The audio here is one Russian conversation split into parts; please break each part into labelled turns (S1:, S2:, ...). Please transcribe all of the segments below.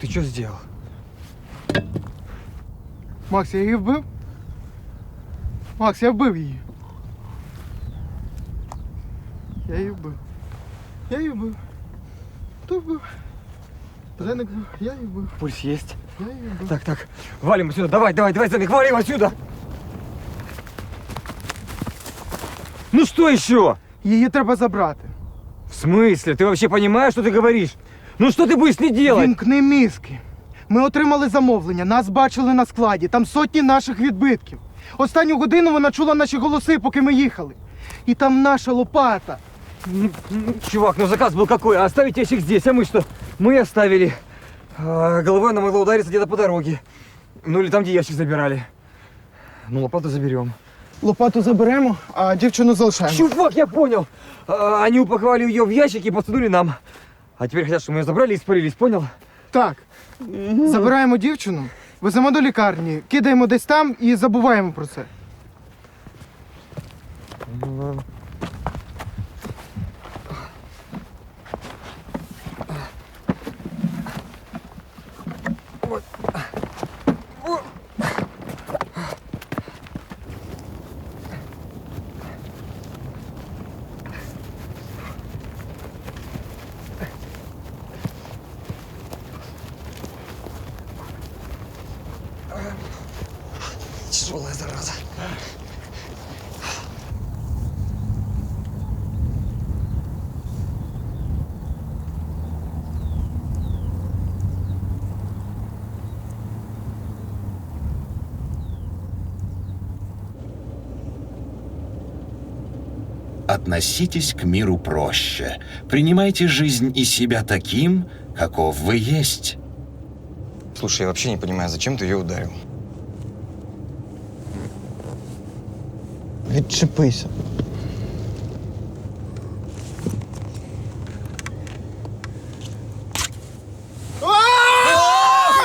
S1: Ты что сделал?
S2: Макс, я її вбив? Макс, я вбив її. Я її вбив. Я її вбив. Хто вбив? Женик вбив. Я її вбив.
S1: Пульс есть?
S2: Я її вбив.
S1: Так, так. Валим отсюда. Давай, давай, давай, Зеник, валим отсюда. Ну что еще?
S2: Її треба забрати.
S1: В смысле? Ты вообще понимаешь, что ты говоришь? Ну что ты будешь с ней делать?
S2: Вімкни мізки. Ми отримали замовлення, нас бачили на складі, там сотні наших відбитків. Останню годину вона чула наші голоси, поки ми їхали. І там наша лопата.
S1: Ну, ну, Чувак, ну заказ был какой? А Оставить ящик здесь, а мы что? Мы оставили. А, головой она могла удариться где-то по дороге. Ну или там, где ящик забирали. Ну, лопату заберем.
S2: Лопату заберемо, а дівчину залишаємо.
S1: Чувак, я понял. А, Они упаковали ее в ящик и подсунули нам. А теперь хотят, чтобы мы ее забрали и спалились, понял?
S2: Так. Забираємо дівчину, веземо до лікарні, кидаємо десь там і забуваємо про це.
S1: Тяжелая
S3: Относитесь к миру проще. Принимайте жизнь и себя таким, каков вы есть.
S4: Слушай, я вообще не понимаю, зачем ты ее ударил?
S2: Відчепися.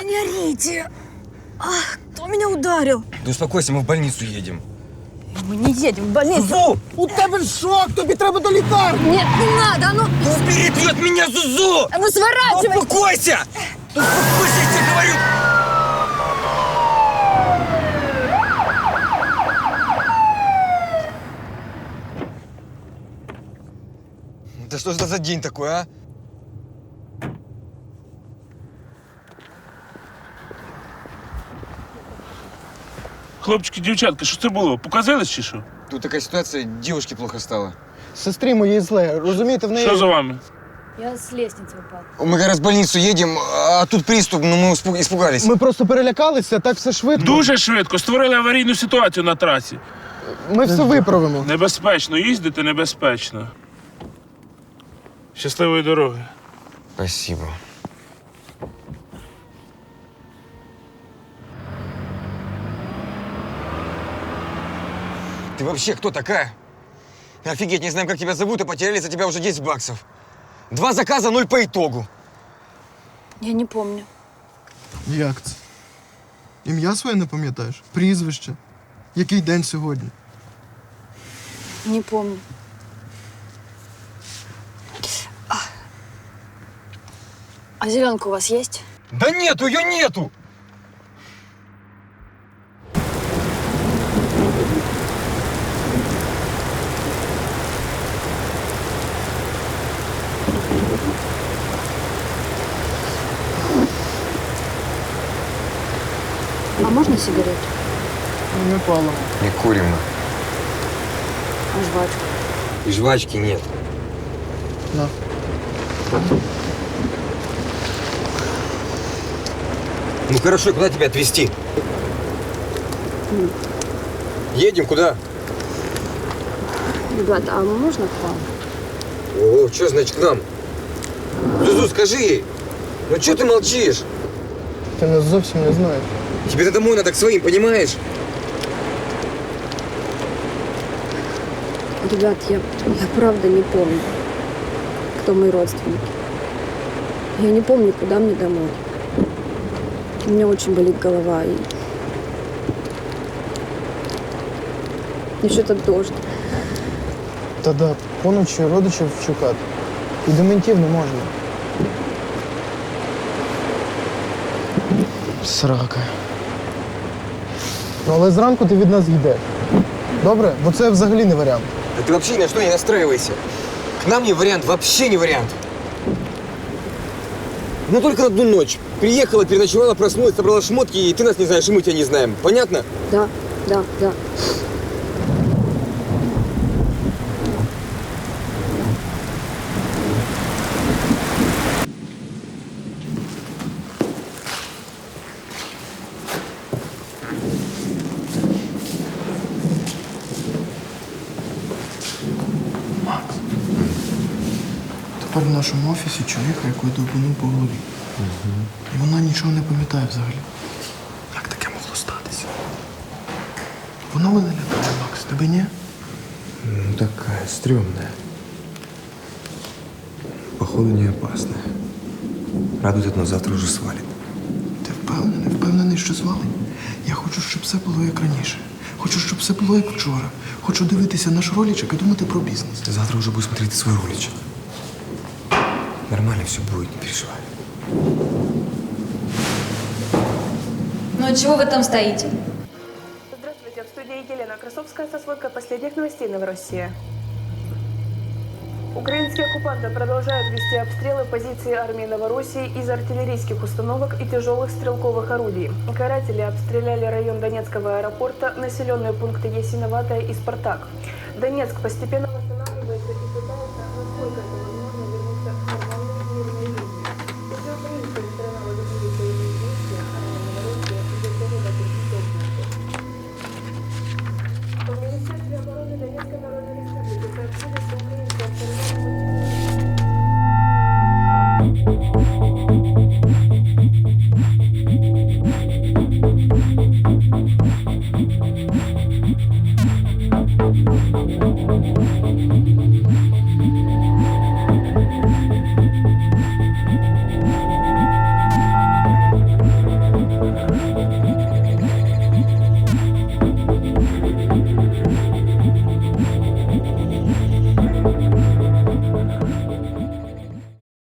S5: Не орите! А, кто меня ударил?
S4: Да успокойся, мы в больницу едем.
S5: Мы не едем в больницу.
S4: Зу!
S2: У тебе шок, тобі треба до лікарні.
S5: Нет, не надо, а ну,
S4: Убери от меня Зузу!
S5: а ну сворачивай!
S4: Успокойся! Успокойся, я тебе говорю! Да что это за день такой, а?
S6: Хлопчики, дівчатка, що це було? Показались чи що?
S4: Тут такая ситуация, девушке плохо стало.
S2: Сестрі моїй зле, розумієте, в неї.
S6: Що за вами?
S5: Я с лестницы упал.
S4: Мы как раз в больницу едем, а тут приступ, но мы испуг- испугались.
S2: Ми просто перелякалися, так все швидко.
S6: Дуже швидко створили аварійну ситуацію на трасі.
S2: Ми все виправимо.
S6: Небезпечно їздити, небезпечно. Щасливої дороги.
S4: Спасибо. Ты вообще кто такая? Офигеть, не знаем, как тебя зовут, и потеряли за тебя уже 10 баксов. Два заказа, ноль по итогу.
S5: Я не помню.
S2: Як це? Ім'я своє не пам'ятаєш? Прізвище? Який день сьогодні?
S5: Не помню. А, а зеленка у вас есть?
S4: Да нету, ее нету!
S5: А можно сигарету?
S2: Не палимо.
S4: Не курим мы.
S5: А жвачку?
S4: И жвачки нет.
S2: На.
S4: Ну хорошо, куда тебя отвезти? Едем куда?
S5: Ребята, а можно к вам?
S4: О, что значит к нам? Зузу, скажи ей. Ну что ты молчишь?
S2: Ти нас зовсім не знаєш.
S4: Тебе домой надо к своим, понимаешь?
S5: Ребят, я, я правда не помню, кто мои родственники. Я не помню, куда мне домой. У меня очень болит голова. И... Еще этот дождь.
S2: Та да, поночі родичів шукати. І до ментів не можна. Срака. Ну, але зранку ти від нас йдеш. Добре? Бо це взагалі не варіант.
S4: Да ты вообще ни на что не настраивайся. К нам не вариант, вообще не вариант. Ну только на одну ночь. Приехала, переночевала, проснулась, собрала шмотки, и ты нас не знаешь, и мы тебя не знаем. Понятно?
S5: Да, да, да.
S2: Тепер в нашому офісі чоловіка, якої довбанув по голові. І вона нічого не пам'ятає взагалі. Як таке могло статися? Воно мене лякає, Макс, тебе ні?
S7: Ну, такая стрёмная. Походу, не опасная. Радует, но завтра уже свалит.
S2: Ти впевнений, впевнений, що звалить? Я хочу, щоб все було як раніше. Хочу, щоб все було як вчора. Хочу дивитися наш ролічок і думати про бізнес.
S7: Завтра уже буду смотреть свой роличек. Нормально все будет, не переживай.
S8: Ну чего вы там стоите?
S9: Здравствуйте, в студии Елена Красовская со сводкой последних новостей Новороссии. Украинские оккупанты продолжают вести обстрелы позиций армии Новороссии из артиллерийских установок и тяжелых стрелковых орудий. Каратели обстреляли район Донецкого аэропорта, населенные пункты Ясиноватая и Спартак. Донецк постепенно